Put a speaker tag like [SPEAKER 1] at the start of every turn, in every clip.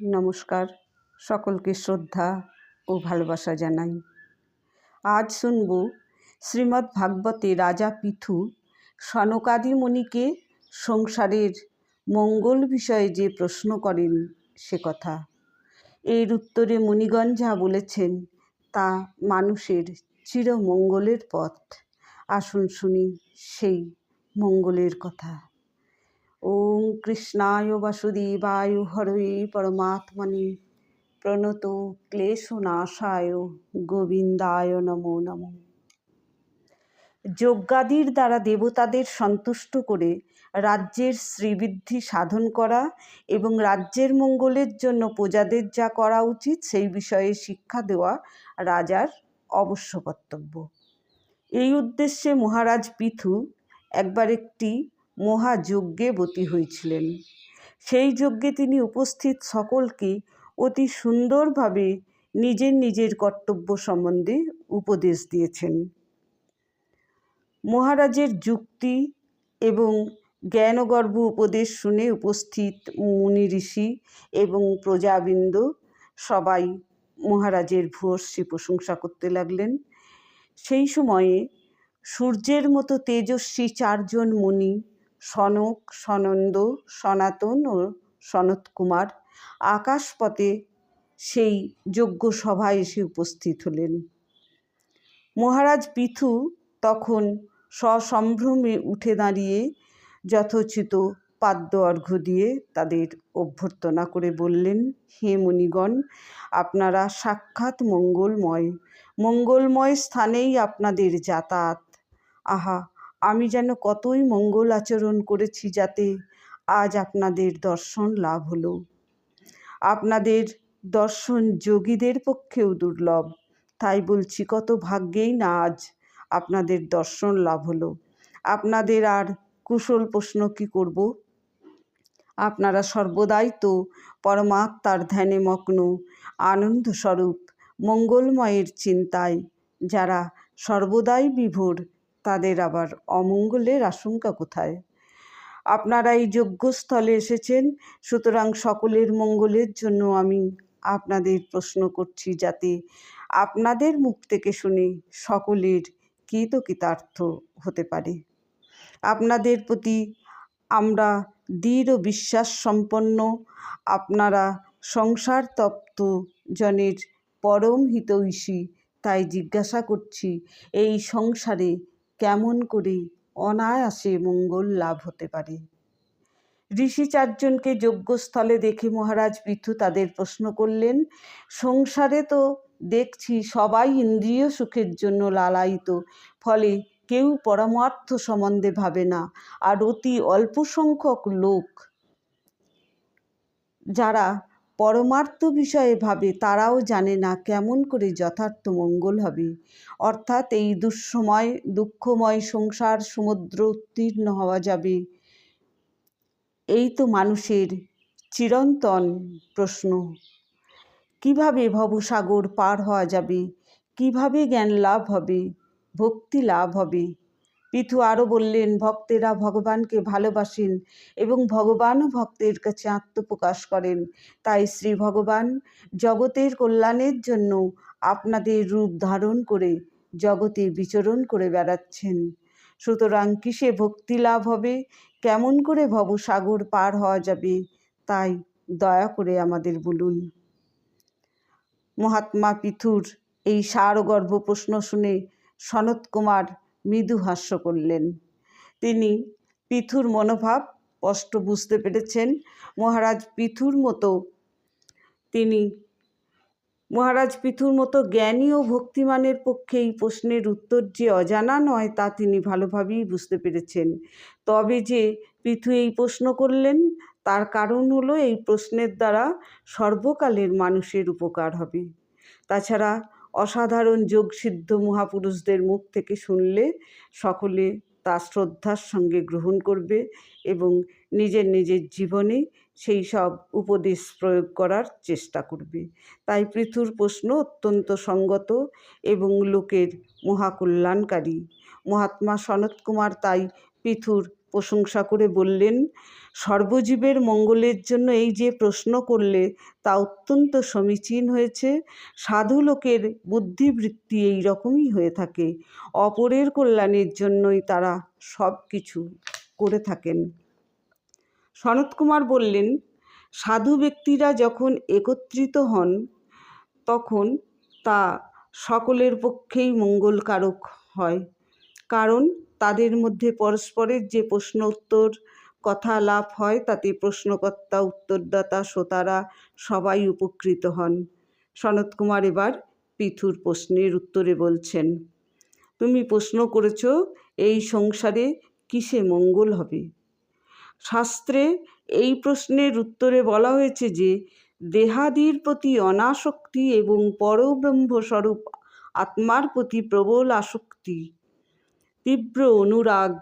[SPEAKER 1] নমস্কার। সকলকে শ্রদ্ধা ও ভালোবাসা জানাই। আজ শুনব শ্রীমদ্ ভাগবতে রাজা পিথু সনকাদি মুনিকে সংসারের মঙ্গল বিষয়ে যে প্রশ্ন করেন সে কথা। এর উত্তরে মুনিগণ যা বলেছেন তা মানুষের চিরমঙ্গলের পথ। আসুন শুনি সেই মঙ্গলের কথা। ওম কৃষ্ণায় বাসুদেবায় হরে পরমাত্মনে প্রণত ক্লেশনাশায় গোবিন্দায় নমো নমো। যজ্ঞাদির দ্বারা দেবতাদের সন্তুষ্ট করে রাজ্যের শ্রীবৃদ্ধি সাধন করা এবং রাজ্যের মঙ্গলের জন্য প্রজাদের যা করা উচিত সেই বিষয়ে শিক্ষা দেওয়া রাজার অবশ্য কর্তব্য। এই উদ্দেশ্যে মহারাজ পিথু একবার একটি মহাযজ্ঞে বতী হয়েছিলেন সেই যজ্ঞে তিনি উপস্থিত সকলকে অতি সুন্দরভাবে নিজের নিজের কর্তব্য সম্বন্ধে উপদেশ দিয়েছেন। মহারাজের যুক্তি এবং জ্ঞানগর্ভ উপদেশ শুনে উপস্থিত মুনি ঋষি এবং প্রজাবৃন্দ সবাই মহারাজের ভূয়সী প্রশংসা করতে লাগলেন। সেই সময়ে সূর্যের মতো তেজস্বী চারজন মুনি সনক, সনন্দ, সনাতন ও সনত কুমার আকাশপথে সেই যজ্ঞ সভায় এসে উপস্থিত হলেন। মহারাজ পিথু তখন সসম্ভ্রমে উঠে দাঁড়িয়ে যথোচিত পাদ্য অর্ঘ্য দিয়ে তাদের অভ্যর্থনা করে বললেন, হে মুনিগণ, আপনারা সাক্ষাৎ মঙ্গলময় মঙ্গলময় স্থানেই আপনাদের যাতায়াত। আহা আমি যেন কতই মঙ্গল আচরণ করেছি যাতে আজ আপনাদের দর্শন লাভ হলো। আপনাদের দর্শন যোগীদের পক্ষেও দুর্লভ। তাই বলছি, কত ভাগ্যেই না আজ আপনাদের দর্শন লাভ হলো। আপনাদের আর কুশল প্রশ্ন কি করব? আপনারা সর্বদাই তো পরমাত্মার ধ্যানে মগ্ন। আনন্দস্বরূপ মঙ্গলময়ের চিন্তায় যারা সর্বদাই বিভোর তাদের আবার অমঙ্গলের আশঙ্কা কোথায়? আপনারা এই যজ্ঞস্থলে এসেছেন, সুতরাং সকলের মঙ্গলের জন্য আমি আপনাদের প্রশ্ন করছি যাতে আপনাদের মুখ থেকে শুনে সকলের কৃতকৃতার্থ হতে পারে। আপনাদের প্রতি আমরা দৃঢ় বিশ্বাস সম্পন্ন, আপনারা সংসার তপ্ত জনের পরম হিতৈষী, তাই জিজ্ঞাসা করছি, এই সংসারে কেমন করে? অনায়াসে মঙ্গল লাভ হতে পারে। ঋষি চারজনকে যজ্ঞস্থলে দেখে মহারাজ পৃথু তাদের প্রশ্ন করলেন, সংসারে তো দেখছি সবাই ইন্দ্রিয় সুখের জন্য লালায়িত, ফলে কেউ পরমার্থ সম্বন্ধে ভাবে না, আর অতি অল্প সংখ্যক লোক যারা পরমার্থ বিষয়ে ভাবে, তারাও জানে না কেমন করে যথার্থ মঙ্গল হবে। অর্থাৎ এই দুঃসময়, দুঃখময় সংসার সমুদ্র উত্তীর্ণ হওয়া যাবে। এই তো মানুষের চিরন্তন প্রশ্ন। কীভাবে ভবসাগর পার হওয়া যাবে? কীভাবে জ্ঞান লাভ হবে? ভক্তি লাভ হবে? পিথু আরও বললেন, ভক্তেরা ভগবানকে ভালোবাসেন এবং ভগবানও ভক্তের কাছে আত্মপ্রকাশ করেন। তাই শ্রী ভগবান জগতের কল্যাণের জন্য আপনাদের রূপ ধারণ করে জগতে বিচরণ করে বেড়াচ্ছেন। সুতরাং কিসে ভক্তি লাভ হবে? কেমন করে ভবসাগর পার হওয়া যাবে? তাই দয়া করে আমাদের বলুন। মহাত্মা পিথুর এই সারগর্ভ প্রশ্ন শুনে সনত কুমার মৃদু হাস্য করলেন। তিনি পিথুর মনোভাব স্পষ্ট বুঝতে পেরেছেন। মহারাজ পিথুর মতো তিনি মহারাজ পিথুর মতো জ্ঞানী ও ভক্তিমানের পক্ষে এই প্রশ্নের উত্তর যে অজানা নয় তা তিনি ভালোভাবেই বুঝতে পেরেছেন। তবে যে পিথু এই প্রশ্ন করলেন, তার কারণ হলো এই প্রশ্নের দ্বারা সর্বকালের মানুষের উপকার হবে। তাছাড়া অসাধারণ যোগসিদ্ধ মহাপুরুষদের মুখ থেকে শুনলে সকলে তা শ্রদ্ধার সঙ্গে গ্রহণ করবে এবং নিজের নিজের জীবনে সেই সব উপদেশ প্রয়োগ করার চেষ্টা করবে। তাই পৃথুর প্রশ্ন অত্যন্ত সঙ্গত এবং লোকের মহাকল্যাণকারী। মহাত্মা সনত কুমার তাই পৃথুর প্রশংসা করে বললেন, সর্বজীবের মঙ্গলের জন্য এই যে প্রশ্ন করলে তা অত্যন্ত সমীচীন হয়েছে। সাধু লোকের বুদ্ধিবৃত্তি এই রকমই হয়ে থাকে। অপরের কল্যাণের জন্যই তারা সব কিছু করে থাকেন। সনৎকুমার বললেন, সাধু ব্যক্তিরা যখন একত্রিত হন, তখন তা সকলের পক্ষেই মঙ্গলকারক হয়। কারণ তাদের মধ্যে পরস্পরের যে প্রশ্ন উত্তর কথা লাভ হয়, তাতে প্রশ্নকর্তা, উত্তরদাতা, শ্রোতারা সবাই উপকৃত হন। সনত কুমার এবার পিথুর প্রশ্নের উত্তরে বলছেন, তুমি প্রশ্ন করেছ, এই সংসারে কিসে মঙ্গল হবে? শাস্ত্রে এই প্রশ্নের উত্তরে বলা হয়েছে যে, দেহাদির প্রতি অনাসক্তি এবং পরব্রহ্মস্বরূপ আত্মার প্রতি প্রবল আসক্তি তীব্র অনুরাগ,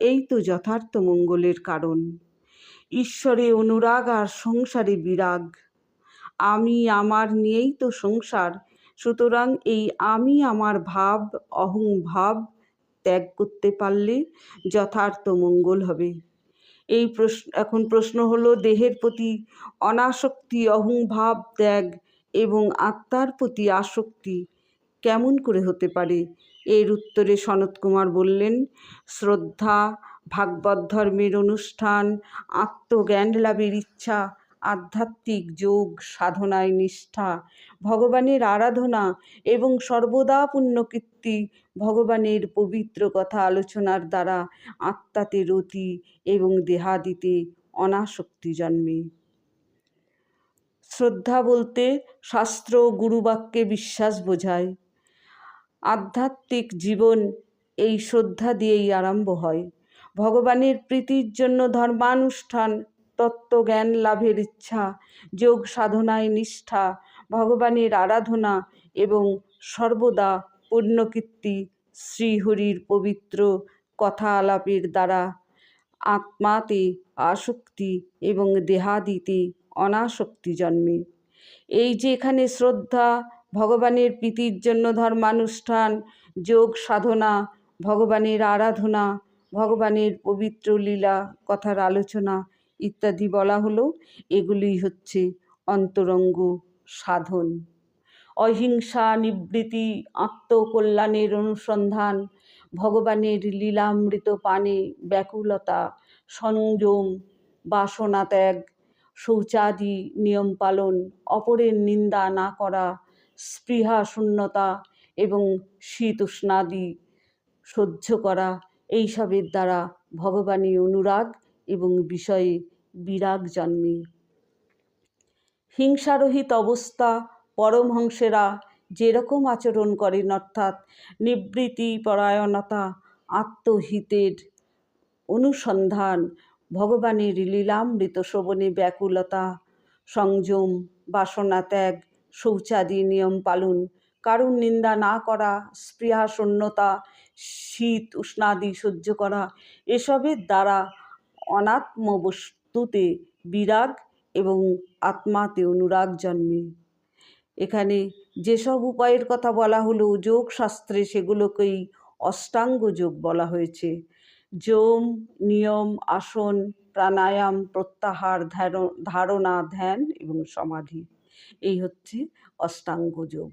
[SPEAKER 1] এই তো যথার্থ মঙ্গলের কারণ। ঈশ্বরে অনুরাগ আর সংসারে বিরাগ। আমি আমার নিয়েই তো সংসার, সুতরাং এই আমি আমার ভাব, অহং ভাব ত্যাগ করতে পারলে যথার্থ মঙ্গল হবে। এই প্রশ্ন, এখন প্রশ্ন হলো, দেহের প্রতি অনাসক্তি অহংভাব ত্যাগ এবং আত্মার প্রতি আসক্তি কেমন করে হতে পারে? এর উত্তরে সনত কুমার বললেন, শ্রদ্ধা, ভাগবত ধর্মের অনুষ্ঠান, আত্মজ্ঞান লাভের ইচ্ছা, আধ্যাত্মিক যোগ, সাধনায় নিষ্ঠা, ভগবানের আরাধনা এবং সর্বদা পুণ্যকীর্তি, ভগবানের পবিত্র কথা আলোচনার দ্বারা আত্মাতে রতি এবং দেহাদিতে অনাসক্তি জন্মে। শ্রদ্ধা বলতে শাস্ত্র গুরুবাক্যে বিশ্বাস বোঝায়। আধ্যাত্মিক জীবন এই শ্রদ্ধা দিয়েই আরম্ভ হয়। ভগবানের প্রীতির জন্য ধর্মানুষ্ঠান, তত্ত্বজ্ঞান লাভের ইচ্ছা, যোগ সাধনায় নিষ্ঠা, ভগবানের আরাধনা এবং সর্বদা পুণ্যকীর্তি শ্রীহরির পবিত্র কথা আলাপের দ্বারা আত্মাতে আসক্তি এবং দেহাদিতে অনাসক্তি জন্মে। এই যে এখানে শ্রদ্ধা ভগবানের প্রীতির জন্য ধর্মানুষ্ঠান, যোগ সাধনা, ভগবানের আরাধনা, ভগবানের পবিত্র লীলা, কথার আলোচনা ইত্যাদি বলা হলো। এগুলি হচ্ছে অন্তরঙ্গ সাধন। অহিংসা নিবৃত্তি আত্মকল্যাণের অনুসন্ধান, ভগবানের লীলামৃত পানে ব্যাকুলতা, সংযম, বাসনা ত্যাগ, শৌচাদি নিয়ম পালন, অপরের নিন্দা না করা স্পৃহা শূন্যতা এবং শীত উষ্ণাদি সহ্য করা, এইসবের দ্বারা ভগবানী অনুরাগ এবং বিষয়ে বিরাগ জন্মে। হিংসারহিত অবস্থা পরমহংসেরা যেরকম আচরণ করেন অর্থাৎ নিবৃত্তি পরায়ণতা আত্মহিতের অনুসন্ধান, ভগবানের লীলামৃত শ্রবণে ব্যাকুলতা, সংযম, বাসনা ত্যাগ শৌচাদি নিয়ম পালন। কারুর নিন্দা না করা স্পৃহা শূন্যতা শীত, উষ্ণাদি সহ্য করা, এসবের দ্বারা অনাত্ম বস্তুতে বিরাগ এবং আত্মাতে অনুরাগ জন্মে। এখানে যেসব উপায়ের কথা বলা হলো যোগ শাস্ত্রে সেগুলোকেই অষ্টাঙ্গ যোগ বলা হয়েছে। যোম, নিয়ম, আসন, প্রাণায়াম, প্রত্যাহার ধারণা, ধ্যান এবং সমাধি। এই হচ্ছে অষ্টাঙ্গ যোগ।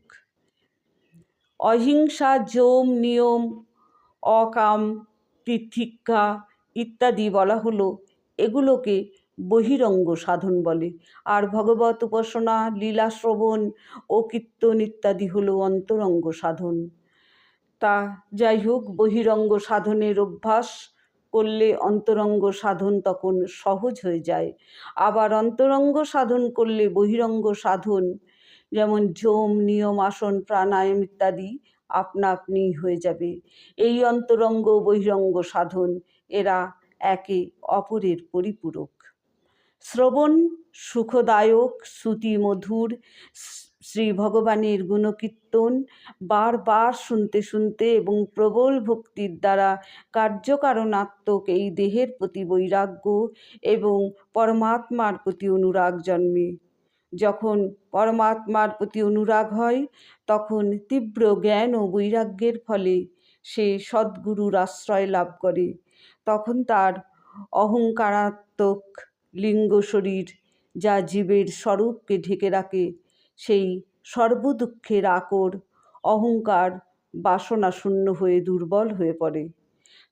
[SPEAKER 1] অহিংসা যোম নিয়ম, অকাম তিথিক্ষা ইত্যাদি বলা হলো, এগুলোকে বহিরঙ্গ সাধন বলে। আর ভগবত উপাসনা, লীলা শ্রবণ ও কীর্তন ইত্যাদি হলো অন্তরঙ্গ সাধন। তা যাই হোক, বহিরঙ্গ সাধনের অভ্যাস করলে অন্তরঙ্গ সাধন তখন সহজ হয়ে যায়। আবার অন্তরঙ্গ সাধন করলে বহিরঙ্গ সাধন, যেমন যোম নিয়ম, আসন, প্রাণায়াম ইত্যাদি আপনা আপনি হয়ে যাবে। এই অন্তরঙ্গ বহিরঙ্গ সাধন এরা একে অপরের পরিপূরক। শ্রবণ সুখদায়ক, শ্রুতি মধুর শ্রী ভগবানের গুণকীর্তন বারবার শুনতে শুনতে এবং প্রবল ভক্তির দ্বারা কার্যকারণাত্মক এই দেহের প্রতি বৈরাগ্য এবং পরমাত্মার প্রতি অনুরাগ জন্মে। যখন পরমাত্মার প্রতি অনুরাগ হয়, তখন তীব্র জ্ঞান ও বৈরাগ্যের ফলে সে সদ্গুরুর আশ্রয় লাভ করে। তখন তার অহংকারাত্মক লিঙ্গ শরীর, যা জীবের স্বরূপকে ঢেকে রাখে সেই সর্বদুঃখের আকর, অহংকার বাসনা শূন্য হয়ে দুর্বল হয়ে পড়ে।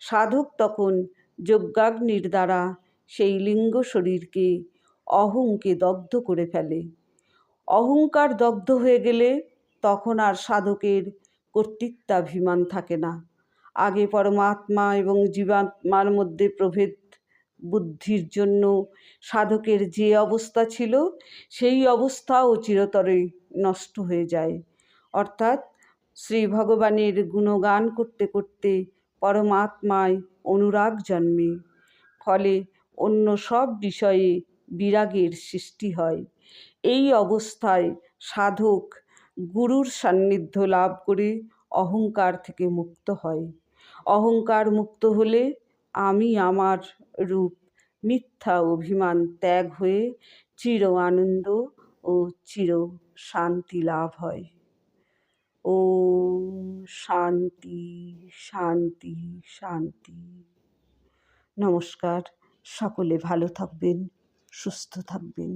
[SPEAKER 1] সাধক তখন যজ্ঞাগ্নির দ্বারা সেই লিঙ্গ শরীরকে অহংকে দগ্ধ করে ফেলে। অহংকার দগ্ধ হয়ে গেলে তখন আর সাধকের কর্তৃত্বাভিমান থাকে না। আগে পরমাত্মা এবং জীবাত্মার মধ্যে প্রভেদ বুদ্ধির জন্য সাধকের যে অবস্থা ছিল, সেই অবস্থাও চিরতরে নষ্ট হয়ে যায়। অর্থাৎ শ্রী ভগবানের গুণগান করতে করতে পরমাত্মায় অনুরাগ জন্মে। ফলে অন্য সব বিষয়ে বিরাগের সৃষ্টি হয়। এই অবস্থায় সাধক গুরুর সান্নিধ্য লাভ করে অহংকার থেকে মুক্ত হয়। অহংকার মুক্ত হলে আমি আমার রূপ মিথ্যা অভিমান ত্যাগ হয়ে চির আনন্দ ও চির শান্তি লাভ হয়। ও শান্তি শান্তি শান্তি। নমস্কার, সকলে ভালো থাকবেন, সুস্থ থাকবেন।